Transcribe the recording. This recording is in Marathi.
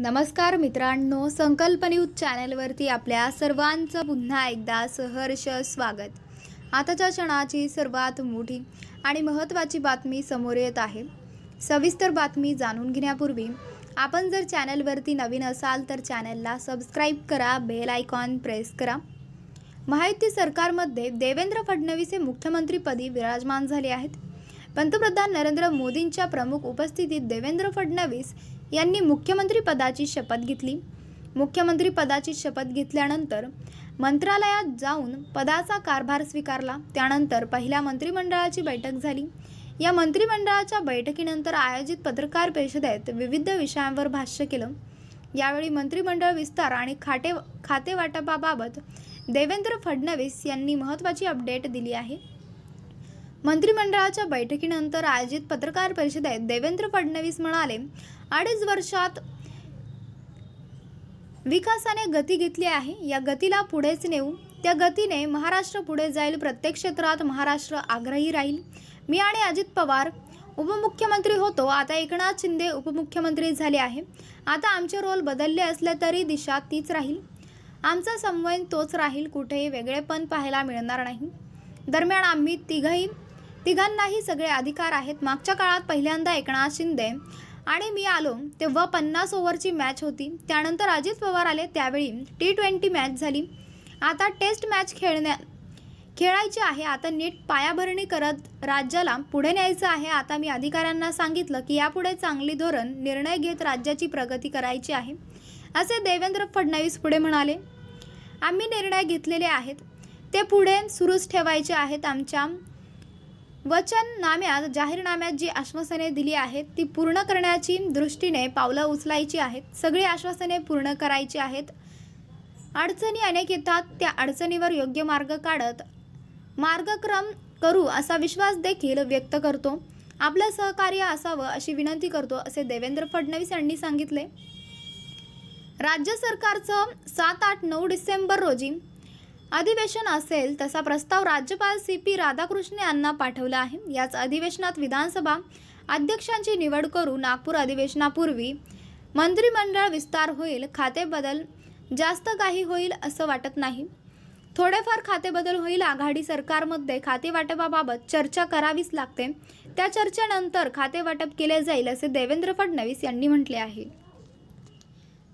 नमस्कार मित्रांनो संकल्प न्यूज चॅनेलवरती आपल्या सर्वांचं पुन्हा एकदा सहर्ष स्वागत. आताच्या क्षणाची सर्वात मोठी आणि महत्त्वाची बातमी समोर येत आहे. सविस्तर बातमी जाणून घेण्यापूर्वी आपण जर चॅनलवरती नवीन असाल तर चॅनलला सबस्क्राईब करा बेल आयकॉन प्रेस करा. महायुती सरकारमध्ये देवेंद्र फडणवीस हे मुख्यमंत्रीपदी विराजमान झाले आहेत. पंतप्रधान नरेंद्र मोदींच्या प्रमुख उपस्थितीत देवेंद्र फडणवीस यांनी मुख्यमंत्रीपदाची शपथ घेतली. मुख्यमंत्रीपदाची शपथ घेतल्यानंतर मंत्रालयात जाऊन पदाचा कारभार स्वीकारला. त्यानंतर पहिल्या मंत्रिमंडळाची बैठक झाली. या मंत्रिमंडळाच्या बैठकीनंतर आयोजित पत्रकार परिषदेत विविध विषयांवर भाष्य केलं. यावेळी मंत्रिमंडळ विस्तार आणि खाते खातेवाटपाबाबत देवेंद्र फडणवीस यांनी महत्त्वाची अपडेट दिली आहे. मंत्रिमंडळाच्या बैठकीनंतर आयोजित पत्रकार परिषदेत देवेंद्र फडणवीस म्हणाले अडीच वर्षात विकासाने गती घेतली आहे. या गतीला पुढेच नेऊ. त्या गतीने महाराष्ट्र पुढे जाईल. प्रत्येक क्षेत्रात महाराष्ट्र आग्रही राहील. मी आणि अजित पवार उपमुख्यमंत्री होतो. आता एकनाथ शिंदे उपमुख्यमंत्री झाले आहे. आता आमचे रोल बदलले असले तरी दिशा तीच राहील. आमचा समन्वय तोच राहील. कुठेही वेगळेपण पाहायला मिळणार नाही. दरम्यान आम्ही तिघही तिघांनाही सगळे अधिकार आहेत. मागच्या काळात पहिल्यांदा एकनाथ शिंदे आणि मी आलो तेव्हा पन्नास ओव्हरची मॅच होती. त्यानंतर अजित पवार आले त्यावेळी टी ट्वेंटी मॅच झाली. आता टेस्ट मॅच खेळण्या खेळायची आहे. आता नीट पायाभरणी करत राज्याला पुढे न्यायचं आहे. आता मी अधिकाऱ्यांना सांगितलं की यापुढे चांगली धोरण निर्णय घेत राज्याची प्रगती करायची आहे. असे देवेंद्र फडणवीस पुढे म्हणाले आम्ही निर्णय घेतलेले आहेत. ते पुढे सुरूच ठेवायचे आहेत आमच्या वचननाम्यात जाहीरनाम्यात जी आश्वासने दिली आहेत ती पूर्ण करण्याची दृष्टीने पावलं उचलायची आहेत. सगळी आश्वासने पूर्ण करायची आहेत. अडचणी अनेक येतात त्या अडचणीवर योग्य मार्ग काढत मार्गक्रम करू असा विश्वास देखील व्यक्त करतो. आपलं सहकार्य असावं अशी विनंती करतो असे देवेंद्र फडणवीस यांनी सांगितले. राज्य सरकारचं सात आठ नऊ डिसेंबर रोजी अधिवेशन असेल तसा प्रस्ताव राज्यपाल सी पी राधाकृष्ण यांना पाठवला आहे. याच अधिवेशनात विधानसभा अध्यक्षांची निवड करू नागपूर अधिवेशनापूर्वी मंत्रिमंडळ विस्तार होईल खाते बदल जास्त काही होईल असं वाटत नाही. थोडेफार खाते बदल होईल आघाडी सरकारमध्ये खातेवाटपाबाबत चर्चा करावीच लागते. त्या चर्चेनंतर खातेवाटप केले जाईल असे देवेंद्र फडणवीस यांनी म्हटले आहे.